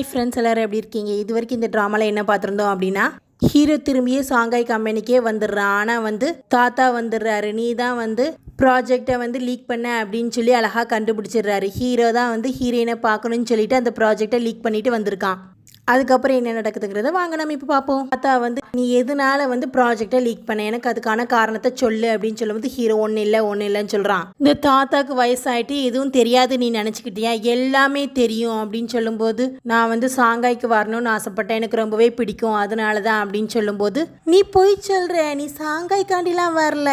Hi friends எல்லோரும் எப்படி இருக்கீங்க? இது வரைக்கும் இந்த ட்ராமாவில் என்ன பார்த்துருந்தோம் அப்படின்னா ஹீரோ திரும்பியே சாங்காய் கம்பெனிக்கே வந்துடுறான். ஆனால் வந்து தாத்தா வந்துடுறாரு. நீ தான் வந்து ப்ராஜெக்டை வந்து லீக் பண்ண அப்படின்னு சொல்லி அழகாக கண்டுபிடிச்சிடுறாரு. ஹீரோ தான் வந்து ஹீரோயினை பார்க்கணும்னு சொல்லிட்டு அந்த ப்ராஜெக்டை லீக் பண்ணிட்டு வந்திருக்கான். அதுக்கப்புறம் என்ன நடக்குதுங்கிறத வாங்க நம்ம இப்போ பார்ப்போம். தாத்தா வந்து நீ எதனால வந்து ப்ராஜெக்டை லீக் பண்ண? எனக்கு அதுக்கான காரணத்தை சொல்லு அப்படின்னு சொல்லும்போது ஹீரோ ஒன்றும் இல்லை ஒன்றும் இல்லைன்னு சொல்கிறான் இந்த தாத்தாக்கு வயசாயிட்டு எதுவும் தெரியாது நீ நினச்சிக்கிட்டியா? எல்லாமே தெரியும். அப்படின்னு சொல்லும்போது நான் வந்து சாங்காய்க்கு வரணும்னு ஆசைப்பட்டேன். எனக்கு ரொம்பவே பிடிக்கும். அதனால தான் அப்படின்னு சொல்லும்போது நீ போய் சொல்கிற நீ சாங்காய்க்காண்டிலாம் வரல.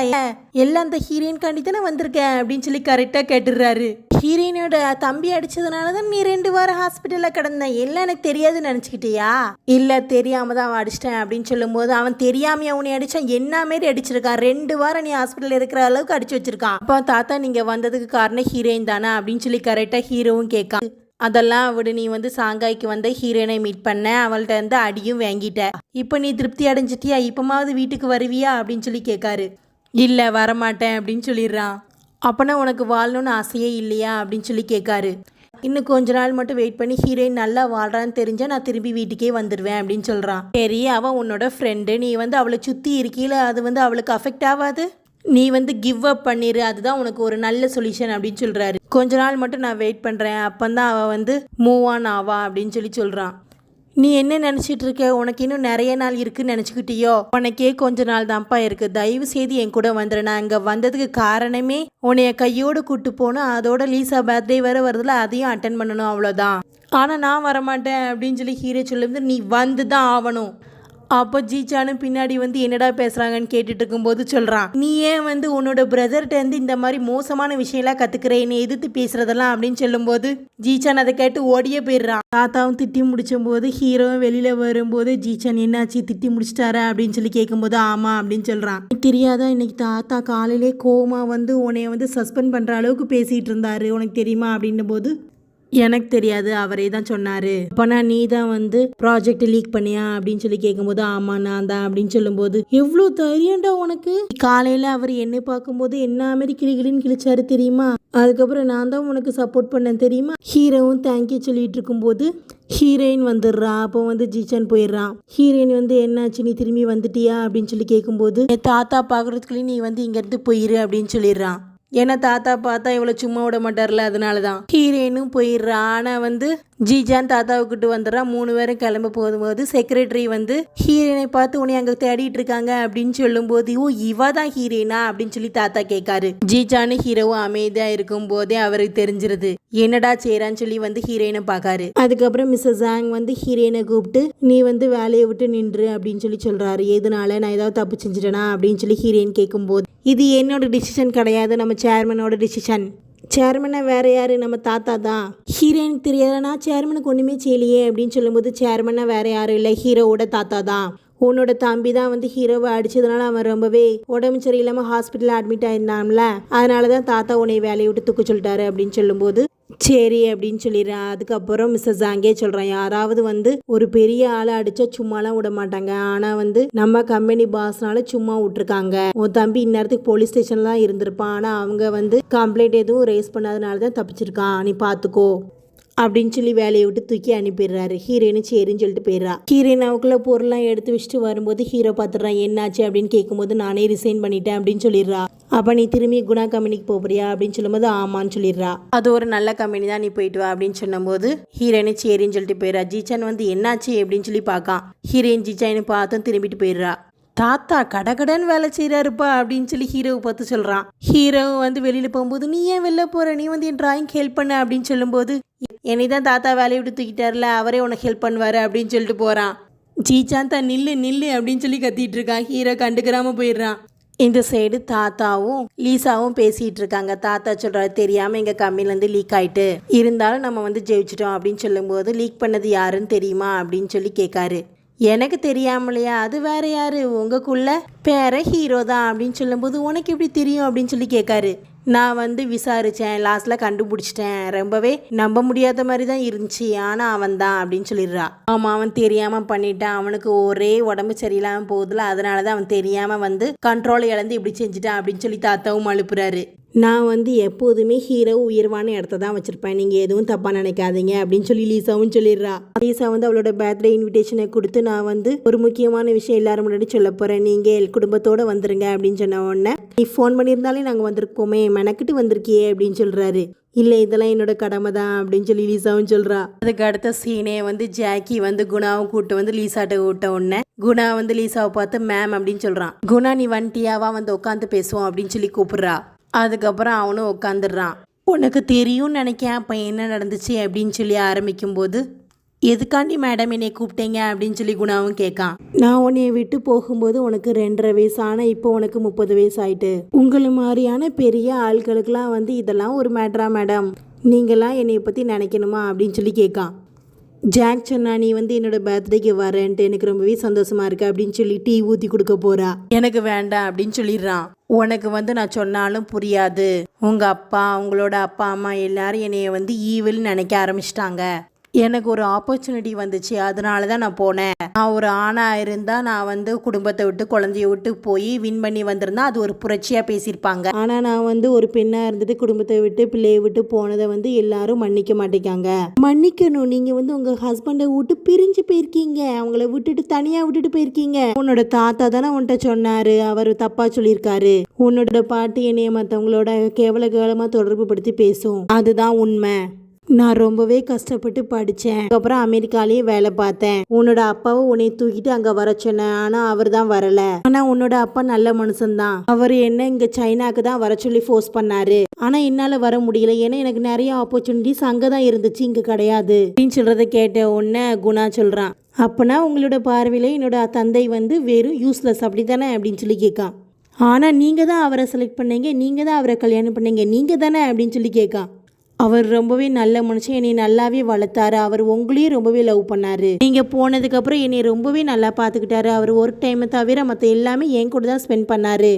எல்லாம் அந்த ஹீரோயின் காண்டி தானே வந்திருக்க? அப்படின்னு சொல்லி கரெக்டாக கேட்டுடுறாரு. ஹீரோயினோட தம்பி அடிச்சதுனால தான் நீ ரெண்டு வாரம் ஹாஸ்பிட்டலில் கிடந்த. இல்லை எனக்கு தெரியாதுன்னு நினச்சிக்கிட்டியா? இல்லை தெரியாம தான் அவன் அடிச்சிட்டேன் அப்படின்னு சொல்லும்போது அவன் தெரியாமையா உன்னை அடித்தான் என்ன மாரி அடிச்சிருக்கான்? ரெண்டு வாரம் நீ ஹாஸ்பிட்டலில் இருக்கிற அளவுக்கு அடிச்சு வச்சிருக்கான். அப்போ தாத்தா நீங்கள் வந்ததுக்கு காரணம் ஹீரோயின் தானே அப்படின்னு சொல்லி கரெக்டாக ஹீரோவும் கேட்கான். அதெல்லாம் விடு நீ வந்து சாங்காய்க்கு வந்த ஹீரோயினை மீட் பண்ண. அவள்கிட்ட இருந்து அடியும் வாங்கிட்ட. இப்போ நீ திருப்தி அடைஞ்சிட்டியா? இப்போமாவது வீட்டுக்கு வருவியா? அப்படின்னு சொல்லி கேட்காரு. இல்லை வரமாட்டேன் அப்படின்னு சொல்லிடுறான். அப்போனா உனக்கு வாழணும்னு ஆசையே இல்லையா? அப்படின்னு சொல்லி கேட்காரு. இன்னும் கொஞ்ச நாள் மட்டும் வெயிட் பண்ணி ஹீரோயின் நல்லா வாழ்றான்னு தெரிஞ்சால் நான் திரும்பி வீட்டுக்கே வந்துடுவேன் அப்படின்னு சொல்கிறான் சரி அவன் உன்னோட ஃப்ரெண்டு நீ வந்து அவளை சுற்றி இருக்கீல அது வந்து அவளுக்கு அஃபெக்ட் ஆகாது நீ வந்து கிவ் அப் பண்ணிடு அதுதான் உனக்கு ஒரு நல்ல சொல்யூஷன் அப்படின்னு சொல்கிறாரு கொஞ்ச நாள் மட்டும் நான் வெயிட் பண்ணுறேன் அப்போ தான் அவள் வந்து மூவ் ஆன் ஆவா அப்படின்னு சொல்லி சொல்கிறான் நீ என்ன நினச்சிட்டு இருக்க உனக்கு இன்னும் நிறைய நாள் இருக்குன்னு நினச்சிக்கிட்டியோ? உனக்கே கொஞ்ச நாள் தான்ப்பா இருக்கு. தயவு செய்து என் கூட வந்துடு நான் இங்கே வந்ததுக்கு காரணமே உன்னைய கையோடு கூட்டு போகணும் அதோட லீசா பர்த்டே வேற வருதுல அதையும் அட்டன் பண்ணணும் அவ்வளோதான் ஆனால் நான் வரமாட்டேன் அப்படின்னு சொல்லி ஹீரோ சொல்லும்போது நீ வந்து தான் ஆகணும். அப்போ ஜீச்சானும் பின்னாடி வந்து என்னடா பேசுகிறாங்கன்னு கேட்டுட்டு இருக்கும்போது சொல்கிறான் நீ ஏன் வந்து உன்னோட பிரதர்கிட்ட இருந்து இந்த மாதிரி மோசமான விஷயம்லாம் கற்றுக்கிற என்னை எதிர்த்து பேசுறதெல்லாம் அப்படின்னு சொல்லும்போது ஜீச்சான் அதை கேட்டு ஓடியே போயிடுறான். தாத்தாவும் திட்டி முடிச்சும்போது ஹீரோவும் வெளியில் வரும்போது ஜீச்சான் என்னாச்சு? திட்டி முடிச்சிட்டாரா? அப்படின்னு சொல்லி கேட்கும்போது ஆமாம் அப்படின்னு சொல்கிறான் தெரியாதா? இன்னைக்கு தாத்தா காலையிலே கோமா வந்து உன்னைய வந்து சஸ்பெண்ட் பண்ணுற அளவுக்கு பேசிகிட்டு இருந்தாரு. உனக்கு தெரியுமா? அப்படின்னும் போது எனக்கு தெரியாது அவரே தான் சொன்னாரு. அப்பனா நீ தான் வந்து ப்ராஜெக்ட் லீக் பண்ணியா அப்படின்னு சொல்லி கேட்கும்போது ஆமா நான் தான் அப்படின்னு சொல்லும்போது எவ்வளோ தைரியம்டா உனக்கு? காலையில அவர் என்னை பார்க்கும்போது என்ன மாதிரி கிளிகிளின்னு கிழிச்சாரு தெரியுமா? அதுக்கப்புறம் நான் தான் உனக்கு சப்போர்ட் பண்ணேன் தெரியுமா? ஹீரோவும் தேங்க்யூ சொல்லிட்டு இருக்கும்போது ஹீரோயின் வந்துடுறா அப்போ வந்து ஜீச்சான் போயிடுறான். ஹீரோயின் வந்து என்னாச்சு நீ திரும்பி வந்துட்டியா? அப்படின்னு சொல்லி கேட்கும்போது என் தாத்தா பார்க்குறதுக்குள்ளே நீ வந்து இங்கேருந்து போயிரு அப்படின்னு சொல்லிடுறான். ஏன்னா தாத்தா பார்த்தா இவ்வளோ சும்மா விட மாட்டார்ல அதனால தான் ஹீரோயினும் போயிடுறா. ஆனால் வந்து ஜிஜான் தாத்தாவை கூட்டு வந்துடுறான் மூணு பேரும் கிளம்ப போகும்போது செக்ரட்டரி வந்து ஹீரோயினை பார்த்து உன்னை அங்கே தேடிட்டு இருக்காங்க அப்படின்னு சொல்லும்போது ஓ இவா தான் ஹீரோயினா? அப்படின்னு சொல்லி தாத்தா கேட்காரு. ஜிஜானு ஹீரோவும் அமைதியாக இருக்கும் போதே அவருக்கு தெரிஞ்சிருது. என்னடா செய்யறான்னு சொல்லி வந்து ஹீரோயினை பார்க்காரு. அதுக்கப்புறம் மிஸ்ஸஸ் ஜாங் வந்து ஹீரோயினை கூப்பிட்டு நீ வந்து வேலையை விட்டு நின்று அப்படின்னு சொல்லி சொல்றாரு. எதனால? நான் ஏதாவது தப்பு செஞ்சுட்டேனா? அப்படின்னு சொல்லி ஹீரோயின் கேட்கும்போது இது என்னோட டிசிஷன் கிடையாது நம்ம சேர்மனோட டிசிஷன் சேர்மனை வேற யாரு? நம்ம தாத்தா தான். ஹீரோயினுக்கு தெரியாதுன்னா சேர்மனுக்கு ஒன்றுமே செய்யலையே அப்படின்னு சொல்லும்போது சேர்மனை வேற யாரும் இல்லை. ஹீரோவோட தாத்தா தான். உன்னோட தம்பி தான் வந்து ஹீரோவை அடிச்சதுனால அவன் ரொம்பவே உடம்பு சரியில்லாமல் ஹாஸ்பிட்டலில் அட்மிட் ஆயிருந்தான்ல. அதனால தான் தாத்தா உன்னை வேலையை விட்டு தூக்க சொல்லிட்டாரு அப்படின்னு சொல்லும்போது சரி அப்படின்னு சொல்லிடுறேன். அதுக்கப்புறம் மிஸ்ஸஸ் அங்கே சொல்கிறேன் யாராவது வந்து ஒரு பெரிய ஆளை அடித்தா சும்மாலாம் விட மாட்டாங்க. ஆனால் வந்து நம்ம கம்பெனி பாஸ்னால சும்மா விட்டுருக்காங்க. உன் தம்பி இந்நேரத்துக்கு போலீஸ் ஸ்டேஷன்லாம் இருந்திருப்பான். ஆனால் அவங்க வந்து கம்ப்ளைண்ட் எதுவும் ரேஸ் பண்ணாதனால தான் தப்பிச்சிருக்கான். நீ பார்த்துக்கோ அப்படின்னு சொல்லி வேலையை விட்டு தூக்கி அனுப்பிடுறாரு. ஹீரோயினு சரின்னு சொல்லிட்டு போயிடுறா. ஹீரோயின் அவக்குள்ள பொருள்லாம் எடுத்து வச்சுட்டு வரும்போது ஹீரோ பார்த்துடுறான் என்னாச்சு? அப்படின்னு கேட்கும்போது நானே ரிசைன் பண்ணிட்டேன் அப்படின்னு சொல்லிடுறா. அப்போ நீ திரும்பி குணா கம்பெனிக்கு போறியா? அப்படின்னு சொல்லும்போது ஆமான்னு சொல்லிடுறா. அது ஒரு நல்ல கம்பெனி தான் நீ போயிட்டு வா அப்படின்னு சொன்னபோது ஹீரோயினு சரின்னு சொல்லிட்டு போயிடுறா. ஜீச்சான் வந்து என்னாச்சு? அப்படின்னு சொல்லி பார்க்கான். ஹீரோயின் ஜீச்சாயின்னு பார்த்தும் திரும்பிட்டு போயிடுறா. தாத்தா கடகடன் வேலை செய்கிறாருப்பா அப்படின்னு சொல்லி ஹீரோவை பார்த்து சொல்கிறான் ஹீரோ வந்து வெளியில் போகும்போது நீ ஏன் வெளில போகிற நீ வந்து என் டிராயிங் ஹெல்ப் பண்ண அப்படின்னு சொல்லும்போது என்னை தான் தாத்தா வேலையை விட்டு தூக்கிட்டார்ல அவரே உனக்கு ஹெல்ப் பண்ணுவார் அப்படின்னு சொல்லிட்டு போகிறான் ஜீச்சாந்தா நில்லு நில்லு அப்படின்னு சொல்லி கத்திட்டு இருக்கான். ஹீரோ கண்டுக்கிறாம போயிடுறான். இந்த சைடு தாத்தாவும் லீசாவும் பேசிகிட்டு இருக்காங்க. தாத்தா சொல்கிறாரு தெரியாமல் எங்கள் கம்பெனிலேருந்து லீக் ஆகிட்டு இருந்தாலும் நம்ம வந்து ஜெயிச்சிட்டோம் அப்படின்னு சொல்லும்போது லீக் பண்ணது யாருன்னு தெரியுமா அப்படின்னு சொல்லி கேட்காரு. எனக்கு தெரியாமலையா? அது வேற யாரு? உங்களுக்குள்ள பேர ஹீரோ தான் அப்படின்னு சொல்லும்போது உனக்கு எப்படி தெரியும் அப்படின்னு சொல்லி கேட்காரு. நான் வந்து விசாரித்தேன் லாஸ்ட்டில் கண்டுபிடிச்சிட்டேன். ரொம்பவே நம்ப முடியாத மாதிரி தான் இருந்துச்சு. ஆனால் அவன் தான் அப்படின்னு சொல்லிடுறா. ஆமாம் அவன் தெரியாமல் பண்ணிட்டான். அவனுக்கு ஒரே உடம்பு சரியில்லாமல் போகுதுல அதனால தான் அவன் தெரியாமல் வந்து கண்ட்ரோலை இழந்து இப்படி செஞ்சுட்டான் அப்படின்னு சொல்லி தாத்தாவும் அனுப்புகிறாரு நான் வந்து எப்போதுமே ஹீரோ உயர்வான இடத்த தான் வச்சுருப்பேன். நீங்கள் எதுவும் தப்பாக நினைக்காதீங்க அப்படின்னு சொல்லி லீசாவும் சொல்லிடுறா. லீசா வந்து அவளோட பர்த்டே இன்விடேஷனை கொடுத்து நான் வந்து ஒரு முக்கியமான விஷயம் எல்லாரும் முன்னாடி சொல்ல போகிறேன் நீங்கள் குடும்பத்தோடு வந்துருங்க அப்படின்னு சொன்ன உடனே நீ ஃபோன் பண்ணியிருந்தாலே நாங்கள் வந்திருக்கோமே மெனக்கிட்டு வந்திருக்கியே அப்படின்னு சொல்கிறாரு இல்லை இதெல்லாம் என்னோட கடமை தான் அப்படின்னு சொல்லி லீசாவும் சொல்கிறா அதுக்கு அடுத்த சீனே வந்து ஜாக்கி வந்து குணாவும் கூப்பிட்டு வந்து லீசாட்ட விட்ட உடனே குணா வந்து லீசாவை பார்த்து மேம் அப்படின்னு சொல்கிறான் குணா நீ வண்டியாவா வந்து உட்காந்து பேசுவோம் அப்படின்னு சொல்லி கூப்பிட்றா. அதுக்கப்புறம் அவனும் உட்காந்துடுறான் உனக்கு தெரியும்னு நினைக்கேன் அப்போ என்ன நடந்துச்சு? அப்படின்னு சொல்லி ஆரம்பிக்கும்போது எதுக்காண்டி மேடம் என்னை கூப்பிட்டீங்க? அப்படின்னு சொல்லி குணாவும் கேட்கான். நான் உன்னைய விட்டு போகும்போது உனக்கு ரெண்டரை வயசு ஆனால் இப்போ உனக்கு முப்பது வயசு ஆயிட்டு. உங்களை மாதிரியான பெரிய ஆள்களுக்கெல்லாம் வந்து இதெல்லாம் ஒரு மேட்ரா மேடம் நீங்களாம் என்னை பற்றி நினைக்கணுமா? அப்படின்னு சொல்லி கேட்கான். ஜாக் சொன்னா நீ வந்து என்னோட பர்த்டேக்கு வரேன்ட்டு எனக்கு ரொம்பவே சந்தோஷமா இருக்கு அப்படின்னு சொல்லி டீ ஊற்றி கொடுக்க போறா. எனக்கு வேண்டாம் அப்படின்னு சொல்லிடுறான். உனக்கு வந்து நான் சொன்னாலும் புரியாது. உங்க அப்பா உங்களோட அப்பா அம்மா எல்லாரும் என்னைய வந்து ஈவில் நினைக்க ஆரம்பிச்சிட்டாங்க. எனக்கு ஒரு ஆப்பர்ச்சுனிட்டி வந்துச்சு. அதனால தான் நான் போனேன். நான் ஒரு ஆணாக இருந்தால் நான் வந்து குடும்பத்தை விட்டு குழந்தைய விட்டு போய் வின் பண்ணி வந்திருந்தா அது ஒரு புரட்சியாக பேசியிருப்பாங்க. ஆனால் நான் வந்து ஒரு பெண்ணாக இருந்துட்டு குடும்பத்தை விட்டு பிள்ளையை விட்டு போனதை வந்து எல்லாரும் மன்னிக்க மாட்டேங்காங்க. மன்னிக்கணும். நீங்கள் வந்து உங்கள் ஹஸ்பண்டை விட்டு பிரிஞ்சு போயிருக்கீங்க. அவங்கள விட்டுட்டு தனியாக விட்டுட்டு போயிருக்கீங்க. உன்னோட தாத்தா தானே உன்கிட்ட சொன்னார். அவர் தப்பாக சொல்லியிருக்காரு. உன்னோட பாட்டு என்னைய மற்றவங்களோட கேவல கேவலமாக தொடர்பு படுத்தி பேசும். அதுதான் உண்மை. நான் ரொம்பவே கஷ்டப்பட்டு படித்தேன் அதுக்கப்புறம் அமெரிக்காலேயே வேலை பார்த்தேன். உன்னோட அப்பாவும் உன்னை தூக்கிட்டு அங்கே வர சொன்னேன் ஆனால் அவர் தான் வரல. ஆனால் உன்னோட அப்பா நல்ல மனுஷன்தான். அவர் என்ன இங்கே சைனாக்கு தான் வர சொல்லி ஃபோர்ஸ் பண்ணாரு. ஆனால் என்னால் வர முடியல. ஏன்னா எனக்கு நிறைய ஆப்பர்ச்சுனிட்டிஸ் அங்கே தான் இருந்துச்சு. இங்கே கிடையாது. அப்படின்னு சொல்கிறத கேட்ட உடனே குணா சொல்கிறான் அப்போனா உங்களோட பார்வையில் என்னோட தந்தை வந்து வெறும் யூஸ்லெஸ் அப்படி தானே அப்படின்னு சொல்லி கேட்கான். ஆனால் நீங்கள் தான் அவரை செலக்ட் பண்ணீங்க. நீங்கள் தான் அவரை கல்யாணம் பண்ணீங்க. நீங்கள் தானே அப்படின்னு சொல்லி கேட்கான். அவர் ரொம்பவே நல்ல மனுஷன். என்னை நல்லாவே வளர்த்தாரு. அவர் உங்களையும் ரொம்பவே லவ் பண்ணாரு. நீங்க போனதுக்கு அப்புறம் என்னை ரொம்பவே நல்லா பார்த்துக்கிட்டாரு அவர் ஒரு டைமை தவிர மற்ற எல்லாமே என் கூட தான் ஸ்பெண்ட் பண்ணாரு.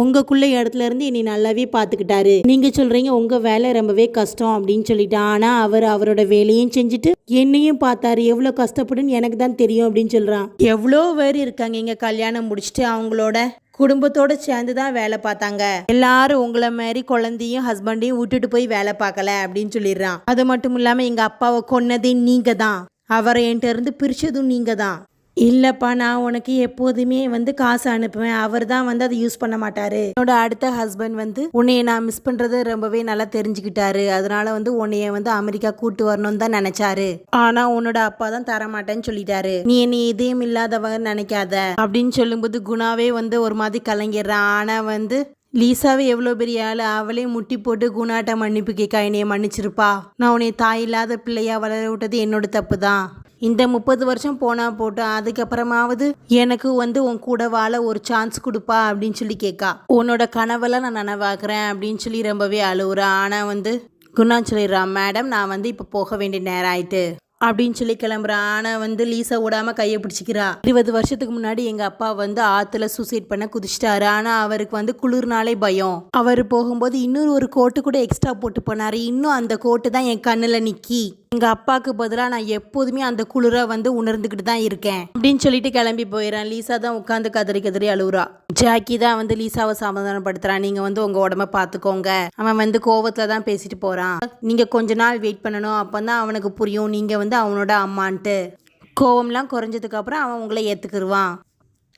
உங்களுக்குள்ள இடத்துல இருந்து என்னை நல்லாவே பார்த்துக்கிட்டாரு. நீங்க சொல்றீங்க உங்க வேலை ரொம்பவே கஷ்டம் அப்படின்னு சொல்லிட்டு. ஆனா அவர் அவரோட வேலையும் செஞ்சுட்டு என்னையும் பார்த்தாரு. எவ்வளோ கஷ்டப்படுன்னு எனக்கு தான் தெரியும் அப்படின்னு சொல்றான். எவ்வளோ பேர் இருக்காங்க இங்க கல்யாணம் முடிச்சுட்டு அவங்களோட குடும்பத்தோட சேர்ந்து தான் வேலை பார்த்தாங்க. எல்லாரும் உங்களை மாதிரி குழந்தையும் ஹஸ்பண்டையும் விட்டுட்டு போய் வேலை பார்க்கல அப்படின்னு சொல்லிடுறான். அது மட்டும் இல்லாம எங்க அப்பாவை கொன்னதே நீங்க தான் அவரை என்கிட்ட இருந்து பிரிச்சதும் நீங்க தான் இல்லைப்பா நான் உனக்கு எப்போதுமே வந்து காசு அனுப்புவேன். அவர் தான் வந்து அதை யூஸ் பண்ண மாட்டாரு. என்னோட அடுத்த ஹஸ்பண்ட் வந்து உன்னைய நான் மிஸ் பண்றதை ரொம்பவே நல்லா தெரிஞ்சுக்கிட்டாரு. அதனால வந்து உன்னைய வந்து அமெரிக்கா கூட்டு வரணும்னு தான் நினைச்சாரு. ஆனா உன்னோட அப்பா தான் தர மாட்டேன்னு சொல்லிட்டாரு. நீ என்னை இதயம் இல்லாதவங்க நினைக்காத. அப்படின்னு சொல்லும்போது குணாவே வந்து ஒரு மாதிரி கலங்கிடுறான். ஆனா வந்து லீசாவே எவ்வளோ பெரிய ஆள். அவளே முட்டி போட்டு குணாட்ட மன்னிப்பு கேட்கா. என்னைய மன்னிச்சிருப்பா. நான் உன்னை தாய் இல்லாத பிள்ளையா வளர விட்டது என்னோட தப்பு தான். இந்த முப்பது வருஷம் போனால் போட்டோம் அதுக்கப்புறமாவது எனக்கு வந்து உன் கூட வாழ ஒரு சான்ஸ் கொடுப்பா அப்படின்னு சொல்லி கேட்கா உன்னோட கனவெல்லாம் நான் நனவாக்குறேன் அப்படின்னு சொல்லி ரொம்பவே அழுகுறா ஆனால் வந்து குணா சொல்லிடுறான் மேடம் நான் வந்து இப்போ போக வேண்டிய நேரம் ஆயிட்டு அப்படின்னு சொல்லி கிளம்புறான் ஆனால் வந்து லீசா விடாம கையை பிடிச்சிக்கிறா. இருபது வருஷத்துக்கு முன்னாடி எங்க அப்பா வந்து ஆத்துல சூசைட் பண்ண குதிச்சிட்டாரு. ஆனா அவருக்கு வந்து குளிர்னாலே பயம். அவர் போகும்போது இன்னொரு ஒரு கோட்டு கூட எக்ஸ்ட்ரா போட்டு போனாரு. இன்னும் அந்த கோட்டு தான் என் கண்ணுல நிக்கி. எங்க அப்பாவுக்கு பதிலாக நான் எப்போதுமே அந்த குளிரை வந்து உணர்ந்துக்கிட்டு தான் இருக்கேன். அப்படின்னு சொல்லிட்டு கிளம்பி போயிடறேன். லீசா தான் உட்காந்து கதறி கதறி அழுகுறா ஜாக்கி தான் வந்து லீசாவை சமாதானப்படுத்துறான் நீங்க வந்து உங்க உடம்ப பார்த்துக்கோங்க அவன் வந்து கோவத்துல தான் பேசிட்டு போறான். நீங்க கொஞ்ச நாள் வெயிட் பண்ணணும். அப்பதான் அவனுக்கு புரியும். நீங்க வந்து அவனோட அம்மான்ட்டு. கோவம்லாம் குறைஞ்சதுக்கு அப்புறம் அவன் உங்களை ஏத்துக்கிருவான்.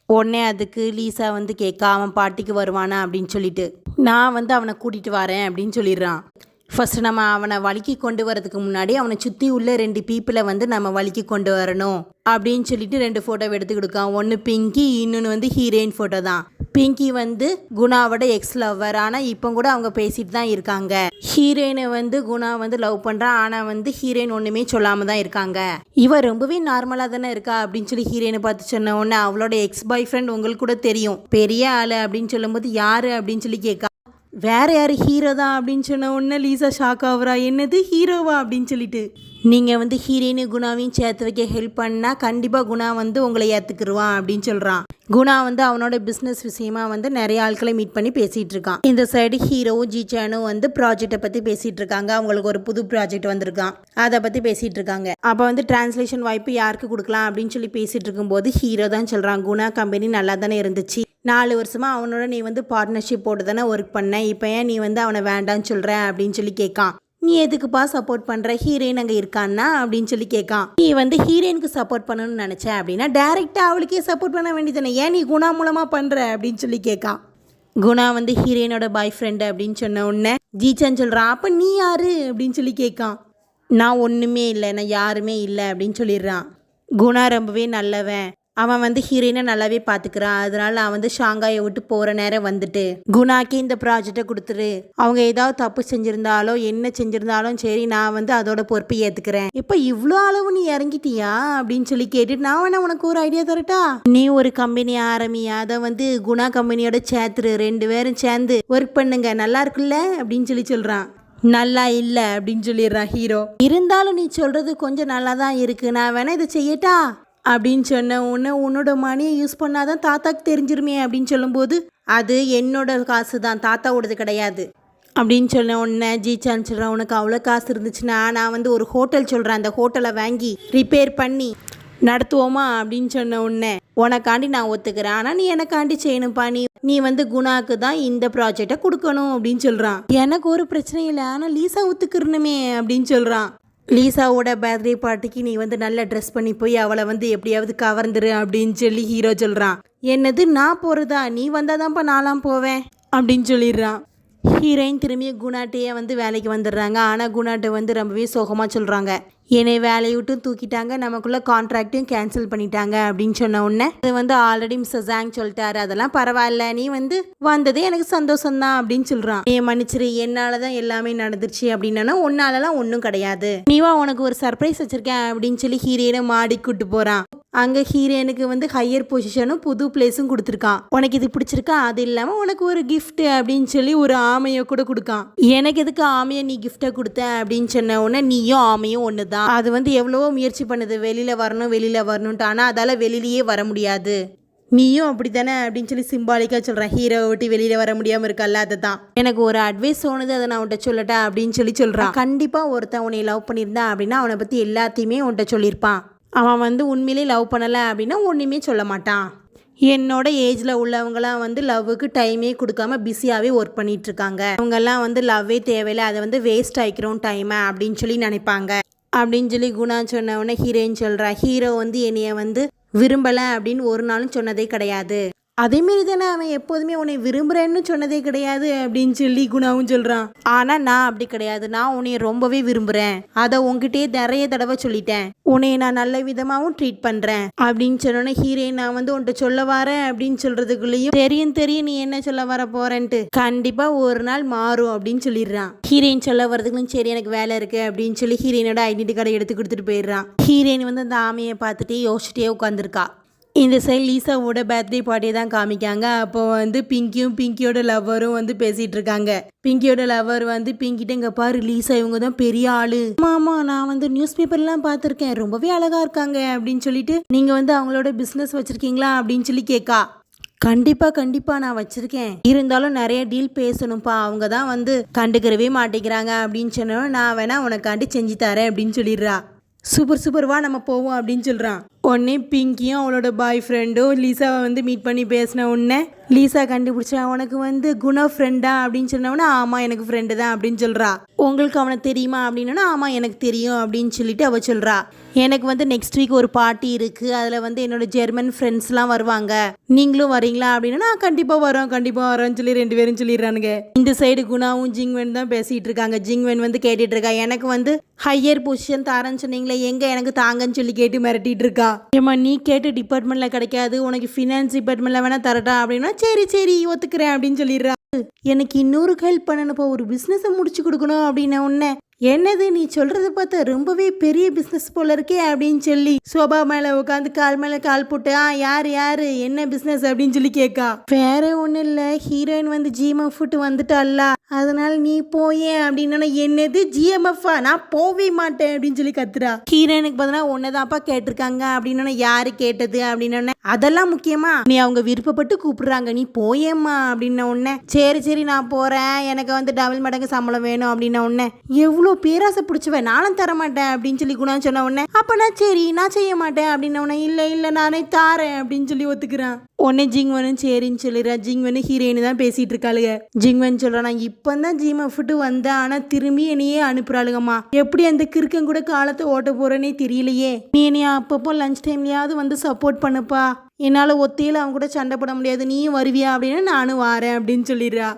உடனே அதுக்கு லீசா வந்து கேட்கா அவன் பாட்டிக்கு வருவானா அப்படின்னு சொல்லிட்டு. நான் வந்து அவனை கூட்டிட்டு வரேன் அப்படின்னு சொல்லிடுறான். ஃபஸ்ட்டு நம்ம அவனை வழுக்கி கொண்டு வரதுக்கு முன்னாடி அவனை சுற்றி உள்ள ரெண்டு பீப்பிளை வந்து நம்ம வழுக்கி கொண்டு வரணும். அப்படின்னு சொல்லிட்டு ரெண்டு ஃபோட்டோ எடுத்து கொடுக்கான் ஒன்று பிங்கி இன்னொன்று வந்து ஹீரோயின் ஃபோட்டோ தான். பிங்கி வந்து குணாவோட எக்ஸ் லவ்வர் ஆனால் இப்போ கூட அவங்க பேசிட்டு தான் இருக்காங்க. ஹீரோயினை வந்து குணா வந்து லவ் பண்ணுறான் ஆனால் வந்து ஹீரோயின் ஒன்றுமே சொல்லாமல் தான் இருக்காங்க. இவ ரொம்பவே நார்மலாக தானே இருக்கா? அப்படின்னு சொல்லி ஹீரோயினை பார்த்து சொன்ன உடனே அவளோட எக்ஸ் பாய் ஃப்ரெண்ட் உங்களுக்கு கூட தெரியும். பெரிய ஆள் அப்படின்னு சொல்லும்போது யார் அப்படின்னு சொல்லி கேட்கா வேற யார் ஹீரோ தான் அப்படின்னு சொன்ன உடனே லீசா ஷாக் ஆகுறா. என்னது ஹீரோவா அப்படின்னு சொல்லிட்டு. நீங்கள் வந்து ஹீரோயினு குணாவையும் சேர்த்து வைக்க ஹெல்ப் பண்ணால் கண்டிப்பாக குணா வந்து உங்களை ஏற்றுக்குருவான் அப்படின்னு சொல்கிறான் குணா வந்து அவனோட பிஸ்னஸ் விஷயமா வந்து நிறைய ஆட்களை மீட் பண்ணி பேசிகிட்டு இருக்கான். இந்த சைடு ஹீரோவும் ஜிச்சானும் வந்து ப்ராஜெக்டை பற்றி பேசிகிட்டு இருக்காங்க. அவங்களுக்கு ஒரு புது ப்ராஜெக்ட் வந்திருக்கான். அதை பற்றி பேசிகிட்டு இருக்காங்க. அப்போ வந்து டிரான்ஸ்லேஷன் வாய்ப்பு யாருக்கு கொடுக்கலாம் அப்படின்னு சொல்லி பேசிகிட்டு இருக்கும்போது ஹீரோ தான் சொல்கிறான் குணா கம்பெனி நல்லா தானே இருந்துச்சு. நாலு வருஷமாக அவனோட நீ வந்து பார்ட்னர்ஷிப் போட்டு தானே ஒர்க் பண்ண. இப்போ ஏன் நீ வந்து அவனை வேண்டான்னு சொல்கிற அப்படின்னு சொல்லி கேட்கான். நீ எதுக்குப்பா சப்போர்ட் பண்ணுற ஹீரோயின் அங்கே இருக்கான்னா அப்படின்னு சொல்லி கேட்கான். நீ வந்து ஹீரோயினுக்கு சப்போர்ட் பண்ணணும்னு நினச்ச அப்படின்னா டேரெக்டாக அவளுக்கே சப்போர்ட் பண்ண வேண்டியதானே ஏன் நீ குணா மூலமாக பண்ணுற அப்படின்னு சொல்லி கேட்கான். குணா வந்து ஹீரோயினோட பாய் ஃப்ரெண்டு அப்படின்னு சொன்ன உடனே ஜீச்சான் சொல்கிறான் அப்போ நீ யாரு? அப்படின்னு சொல்லி கேட்கான். நான் ஒன்றுமே இல்லை. நான் யாருமே இல்லை. அப்படின்னு சொல்லிடுறான். குணா ரொம்பவே நல்லவன். அவன் வந்து ஹீரோயினை நல்லாவே பார்த்துக்கிறான் அதனால நான் வந்து ஷாங்காயை விட்டு போகிற நேரம் வந்துட்டு குணாக்கி இந்த ப்ராஜெக்டை கொடுத்துரு. அவங்க ஏதாவது தப்பு செஞ்சுருந்தாலோ என்ன செஞ்சுருந்தாலும் சரி நான் வந்து அதோட பொறுப்பை ஏற்றுக்கிறேன் இப்போ இவ்வளோ அளவு நீ இறங்கிட்டியா? அப்படின்னு சொல்லி கேட்டுட்டு நான் வேணா உனக்கு ஒரு ஐடியா தரட்டா? நீ ஒரு கம்பெனி ஆரம்பி அதை வந்து குணா கம்பெனியோட சேர்த்துரு. ரெண்டு பேரும் சேர்ந்து ஒர்க் பண்ணுங்க. நல்லா இருக்குல்ல? அப்படின்னு சொல்லி சொல்கிறான் நல்லா இல்லை அப்படின்னு சொல்லிடுறான் ஹீரோ. இருந்தாலும் நீ சொல்கிறது கொஞ்சம் நல்லா தான் இருக்குது நான் வேணா இதை செய்யட்டா? அப்படின்னு சொன்ன உடனே உன்னோட மணியை யூஸ் பண்ணாதான் தாத்தாக்கு தெரிஞ்சிருமே அப்படின்னு சொல்லும்போது அது என்னோட காசு தான் தாத்தாவோடது கிடையாது அப்படின்னு சொன்ன உடனே ஜீச்சான் சொல்கிறேன் உனக்கு அவ்வளோ காசு இருந்துச்சுன்னா நான் வந்து ஒரு ஹோட்டல் சொல்கிறேன் அந்த ஹோட்டலை வாங்கி ரிப்பேர் பண்ணி நடத்துவோமா? அப்படின்னு சொன்ன உடனே உனக்காண்டி நான் ஒத்துக்கிறேன். ஆனால் நீ எனக்காண்டி செய்யணும்ப்பா நீ நீ வந்து குணாக்கு தான் இந்த ப்ராஜெக்டை கொடுக்கணும் அப்படின்னு சொல்கிறான் எனக்கு ஒரு பிரச்சனையும் இல்லை. ஆனால் லீசா ஒத்துக்கிறணுமே அப்படின்னு சொல்கிறான் லீசாவோட பர்த்டே பார்ட்டிக்கு நீ வந்து நல்லா ட்ரெஸ் பண்ணி போய் அவளை வந்து எப்படியாவது கவர்ந்துரு அப்படின்னு சொல்லி ஹீரோ சொல்கிறான் என்னது நான் போகிறதா நீ வந்தாதான்ப்பா நான்லாம் போவேன் அப்படின்னு சொல்லிடுறான். ஹீரோயின் திரும்பியும் குணாட்டையே வந்து வேலைக்கு வந்துடுறாங்க. ஆனால் குணாட்டை வந்து ரொம்பவே சோகமாக சொல்கிறாங்க என்னை வேலையை விட்டும் தூக்கிட்டாங்க நமக்குள்ள கான்ட்ராக்டையும் கேன்சல் பண்ணிட்டாங்க அப்படின்னு சொன்ன உடனே அது வந்து ஆல்ரெடி சசாங் சொல்லிட்டாரு அதெல்லாம் பரவாயில்ல நீ வந்து வந்ததே எனக்கு சந்தோஷம் தான் அப்படின்னு சொல்கிறான் நீ மன்னிச்சிரு என்னால தான் எல்லாமே நடந்துருச்சு அப்படின்னா உன்னாலலாம் ஒன்றும் கிடையாது. நீவா உனக்கு ஒரு சர்ப்ரைஸ் வச்சிருக்கேன் அப்படின்னு சொல்லி ஹீரோயினை மாடி கூட்டு போகிறான் அங்கே ஹீரோனுக்கு வந்து ஹையர் பொசிஷனும் புது பிளேஸும் கொடுத்துருக்கான். உனக்கு இது பிடிச்சிருக்கா? அது இல்லாமல் உனக்கு ஒரு கிஃப்ட் அப்படின்னு சொல்லி ஒரு ஆமையை கூட கொடுக்கான். எனக்கு எதுக்கு ஆமையை நீ கிஃப்டை கொடுத்த அப்படின்னு சொன்ன உடனே நீயும் ஆமையும் ஒன்று தான் அது வந்து எவ்வளவோ முயற்சி பண்ணுது. வெளியில் வரணும் வெளியில் வரணுன்ட்டு ஆனால் அதால் வெளியிலேயே வர முடியாது. நீயும் அப்படி தானே அப்படின்னு சொல்லி சிம்பாலிக்காக சொல்கிறேன் ஹீரோ விட்டு வெளியில் வர முடியாமல் இருக்கல்ல அதை தான் எனக்கு ஒரு அட்வைஸ் தோணுது. அதை நான் உன்ட்ட சொல்லட்டேன் அப்படின்னு சொல்லி சொல்கிறான் கண்டிப்பாக ஒருத்தன் உன்னை லவ் பண்ணியிருந்தான் அப்படின்னா அவனை பற்றி எல்லாத்தையுமே உன்ட்ட சொல்லியிருப்பான். அவன் வந்து உண்மையிலே லவ் பண்ணலை அப்படின்னா ஒன்றுமே சொல்ல மாட்டான். என்னோட ஏஜில் உள்ளவங்களாம் வந்து லவ்வுக்கு டைமே கொடுக்காம பிஸியாகவே ஒர்க் பண்ணிகிட்ருக்காங்க அவங்கெல்லாம் வந்து லவ்வே தேவையில்லை அதை வந்து வேஸ்ட் ஆகிக்கிறோம் டைமை அப்படின்னு சொல்லி நினைப்பாங்க. அப்படின்னு சொல்லி குணா சொன்ன உடனே ஹீரோயின் சொல்கிறா ஹீரோ வந்து என்னைய வந்து விரும்பலை அப்படின்னு ஒரு நாளும் சொன்னதே கிடையாது. அதேமாரி தானே அவன் எப்போதுமே உன்னை விரும்புகிறேன்னு சொன்னதே கிடையாது அப்படின்னு சொல்லி குணாவும் சொல்கிறான் ஆனால் நான் அப்படி கிடையாது. நான் உன்னை ரொம்பவே விரும்புகிறேன் அதை உன்கிட்டயே நிறைய தடவை சொல்லிட்டேன். உன்னை நான் நல்ல விதமாகவும் ட்ரீட் பண்ணுறேன் அப்படின்னு சொன்னோன்னே ஹீரோயின் நான் வந்து உன்கிட்ட சொல்ல வரேன் அப்படின்னு சொல்கிறதுக்குள்ளேயும் தெரியும் தெரியும் நீ என்ன சொல்ல வர போறேன்ட்டு. கண்டிப்பாக ஒரு நாள் மாறும் அப்படின்னு சொல்லிடுறான். ஹீரோயின் சொல்ல வரதுக்குள்ளும் சரி எனக்கு வேலை இருக்குது அப்படின்னு சொல்லி ஹீரோயினோட ஐடென்டி கார்டை எடுத்து கொடுத்துட்டு போயிடுறான். ஹீரோயின் வந்து அந்த ஆமையை பார்த்துட்டே யோசிச்சுட்டே உட்காந்துருக்கா இந்த சைடு லீசாவோட பர்த்டே பார்ட்டியை தான் காமிக்காங்க. அப்போ வந்து பிங்கியும் பிங்கியோட லவ்வரும் வந்து பேசிட்டு இருக்காங்க. பிங்கியோட லவர் வந்து பிங்கிட்ட இங்க பாரு லீசா இவங்க தான் பெரிய ஆளு. ஆமா நான் வந்து நியூஸ் பேப்பர்லாம் பார்த்துருக்கேன். ரொம்பவே அழகா இருக்காங்க. அப்படின்னு சொல்லிட்டு நீங்க வந்து அவங்களோட பிஸ்னஸ் வச்சிருக்கீங்களா? அப்படின்னு சொல்லி கேட்கா கண்டிப்பா கண்டிப்பா நான் வச்சிருக்கேன். இருந்தாலும் நிறைய டீல் பேசணும்ப்பா. அவங்க தான் வந்து கண்டுக்கிறவே மாட்டேங்கிறாங்க. அப்படின்னு சொன்னோம் நான் வேணா உனக்காண்டி செஞ்சு தரேன். அப்படின்னு சொல்லிடுறா. சூப்பர் சூப்பர் வா நம்ம போவோம். அப்படின்னு சொல்கிறான் உடனே பிங்கியும் அவளோட பாய் ஃப்ரெண்டும் லீசாவை வந்து மீட் பண்ணி பேசின உடனே லீசா கண்டுபிடிச்சா உனக்கு வந்து குண ஃப்ரெண்டா அப்படின்னு சொன்னவொடனே ஆமாம் எனக்கு ஃப்ரெண்டு தான் அப்படின்னு சொல்கிறா உங்களுக்கு அவனை தெரியுமா? அப்படின்னா ஆமாம் எனக்கு தெரியும் அப்படின்னு சொல்லிட்டு அவ சொல்கிறா எனக்கு வந்து நெக்ஸ்ட் வீக் ஒரு பார்ட்டி இருக்குது அதில் வந்து என்னோட ஜெர்மன் ஃப்ரெண்ட்ஸ்லாம் வருவாங்க. நீங்களும் வரீங்களா? அப்படின்னா கண்டிப்பாக வரோம் கண்டிப்பாக வரோம்னு சொல்லி ரெண்டு பேரும் சொல்லிடுறானுங்க. இந்த சைடு குணாவும் ஜிங்வென் தான் பேசிகிட்டு இருக்காங்க. ஜிங்வென் வந்து கேட்டுட்டு இருக்கா. எனக்கு வந்து ஹையர் பொசிஷன் தாரேன்னு சொன்னீங்களே எங்கே எனக்கு தாங்கன்னு சொல்லி கேட்டு மிரட்டிட்டு இருக்கா? ஏம்மா நீ கேட்டு டிபார்ட்மெண்ட்டில் கிடைக்காது உனக்கு ஃபினான்ஸ் டிபார்ட்மெண்ட்டில் வேணால் தரட்டா அப்படின்னா சரி சரி ஒத்துக்கிறேன் அப்படின்னு சொல்லிடுறா எனக்கு இன்னொரு ஹெல்ப் பண்ணணும்ப்பா ஒரு பிஸ்னஸை முடிச்சு கொடுக்கணும் அப்படின்ன உடனே என்னது நீ சொல்றத பார்த்தா ரொம்பவே பெரிய பிஸ்னஸ் போல இருக்கே அப்படின்னு சொல்லி சோபா மேல உட்காந்து கால் மேல கால் போட்டு ஆ யார் யாரு என்ன பிஸ்னஸ் அப்படின்னு சொல்லி கேட்கா வேற ஒன்றும் இல்லை ஹீரோயின் வந்து ஜிஎம்எஃப் விட்டு வந்துட்டால அதனால நீ போயே அப்படின்னா என்னது ஜிஎம்எஃப்ஆ நான் போவே மாட்டேன் அப்படின்னு சொல்லி கத்துறா. ஹீரோயினுக்கு பதிலா ஒன்னதாப்பா கேட்டிருக்காங்க அப்படின்னா யாரு கேட்டது? அப்படின்னா அதெல்லாம் முக்கியமா? நீ அவங்க விருப்பப்பட்டு கூப்பிடுறாங்க நீ போயேம்மா அப்படின்ன உடனே சரி சரி நான் போறேன். எனக்கு வந்து டபுள் மடங்கு சம்பளம் வேணும் அப்படின்ன உடனே எவ்வளோ பேராசை பிடிச்சவன். நானும் தர மாட்டேன் அப்படின்னு சொல்லி குணா சொன்ன உடனே அப்பனா சரி நான் செய்ய மாட்டேன். அப்படின்ன உடனே இல்லை இல்லை நானே தாரேன். அப்படின்னு சொல்லி ஒத்துக்கிறான். உடனே ஜிங்வனும் சரின்னு சொல்லிடுறா. ஜிங்வனு ஹீரோயின் தான் பேசிட்டு இருக்காளுங்க ஜிங்வன் சொல்றான் நான் இப்போ தான் ஜிம் விட்டு வந்தேன் ஆனால் திரும்பி என்னையே அனுப்புறாளுங்கம்மா எப்படி அந்த கிறுக்கன் கூட காலத்தை ஓட்ட போறேனே தெரியலையே. நீ என்னைய அப்பப்போ லஞ்ச் டைம்லயாவது வந்து சப்போர்ட் பண்ணுப்பா. என்னால் ஒத்தையில் அவங்க கூட சண்டை போட முடியாது. நீயும் வருவியா அப்படின்னு நானும் வாரேன் அப்படின்னு சொல்லிடுறா.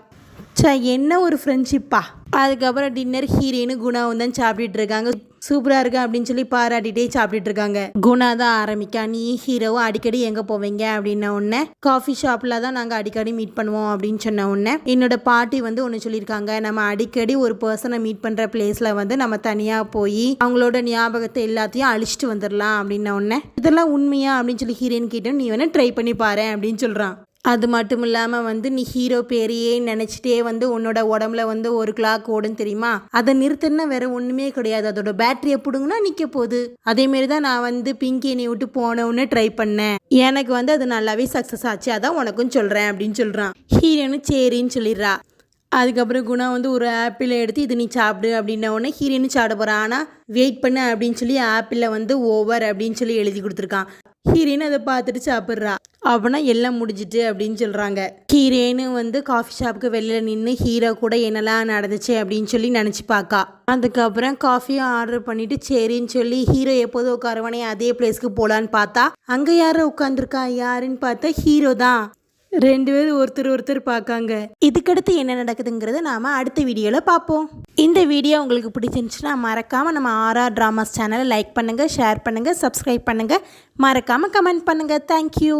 சே என்ன ஒரு ஃப்ரெண்ட்ஷிப்பா அதுக்கப்புறம் டின்னர் ஹீரோயின் குணா தான் சாப்பிட்டுட்டு இருக்காங்க. சூப்பராக இருக்கு அப்படின்னு சொல்லி பாராட்டிட்டே சாப்பிட்டுட்டு இருக்காங்க. குணா தான் ஆரம்பிக்கா நீ ஹீரோவும் அடிக்கடி எங்கே போவீங்க? அப்படின்ன உடனே காஃபி ஷாப்பில் தான் நாங்கள் அடிக்கடி மீட் பண்ணுவோம் அப்படின்னு சொன்ன உடனே என்னோட பாட்டி வந்து ஒன்று சொல்லியிருக்காங்க. நம்ம அடிக்கடி ஒரு பர்சனை மீட் பண்ணுற பிளேஸில் வந்து நம்ம தனியாக போய் அவங்களோட ஞாபகத்தை எல்லாத்தையும் அழிச்சிட்டு வந்துடலாம் அப்படின்ன உடனே இதெல்லாம் உண்மையா? அப்படின்னு சொல்லி ஹீரோயின் கேட்டோம் நீ வேணா ட்ரை பண்ணி பாரு அப்படின்னு சொல்கிறான் அது மட்டும் இல்லாமல் வந்து நீ ஹீரோ பேரையே நினச்சிட்டே வந்து உன்னோட உடம்புல வந்து ஒரு கிளாக் ஓடும் தெரியுமா? அதை நிறுத்தினா வேற ஒன்றுமே கிடையாது. அதோட பேட்டரியை பிடுங்கினா நிற்க போகுது. அதேமாரி தான் நான் வந்து பிங்கி என்னை விட்டு போனவுன்னு ட்ரை பண்ணேன். எனக்கு வந்து அது நல்லாவே சக்ஸஸ் ஆச்சு. அதான் உனக்கும் சொல்கிறேன் அப்படின்னு சொல்கிறான் ஹீரோனு சரின்னு சொல்லிடுறா. அதுக்கப்புறம் குணா வந்து ஒரு ஆப்பிளை எடுத்து இது நீ சாப்பிடு அப்படின்ன உடனே ஹீரோனு சாப்பிட போகிறான் ஆனால் வெயிட் பண்ணு அப்படின்னு சொல்லி ஆப்பிளில் வந்து ஓவர் அப்படின்னு சொல்லி எழுதி கொடுத்துருக்கான். ஹீரோயின் அதை பார்த்துட்டு சாப்பிட்றா. அவனா எல்லாம் முடிஞ்சிட்டு அப்படின்னு சொல்கிறாங்க ஹீரோயின் வந்து காஃபி ஷாப்புக்கு வெளியில் நின்று ஹீரோ கூட என்னெல்லாம் நடந்துச்சு? அப்படின்னு சொல்லி நினச்சி பார்க்கா அதுக்கப்புறம் காஃபியும் ஆர்டர் பண்ணிட்டு சரின்னு சொல்லி ஹீரோ எப்போதும் உட்காருவானே அதே பிளேஸ்க்கு போகலான்னு பார்த்தா அங்கே யாரோ உட்காந்துருக்கா யாருன்னு பார்த்தா ஹீரோ தான். ரெண்டு பேரும் ஒருத்தர் ஒருத்தர் பார்க்காங்க. இதுக்கடுத்து என்ன நடக்குதுங்கிறத நாம் அடுத்த வீடியோவில் பார்ப்போம். இந்த வீடியோ உங்களுக்கு பிடிச்சிருந்துச்சுன்னா மறக்காமல் நம்ம ஆர்ஆர் ட்ராமாஸ் சேனலை லைக் பண்ணுங்கள் ஷேர் பண்ணுங்கள் சப்ஸ்கிரைப் பண்ணுங்கள் மறக்காமல் கமெண்ட் பண்ணுங்கள் தேங்க்யூ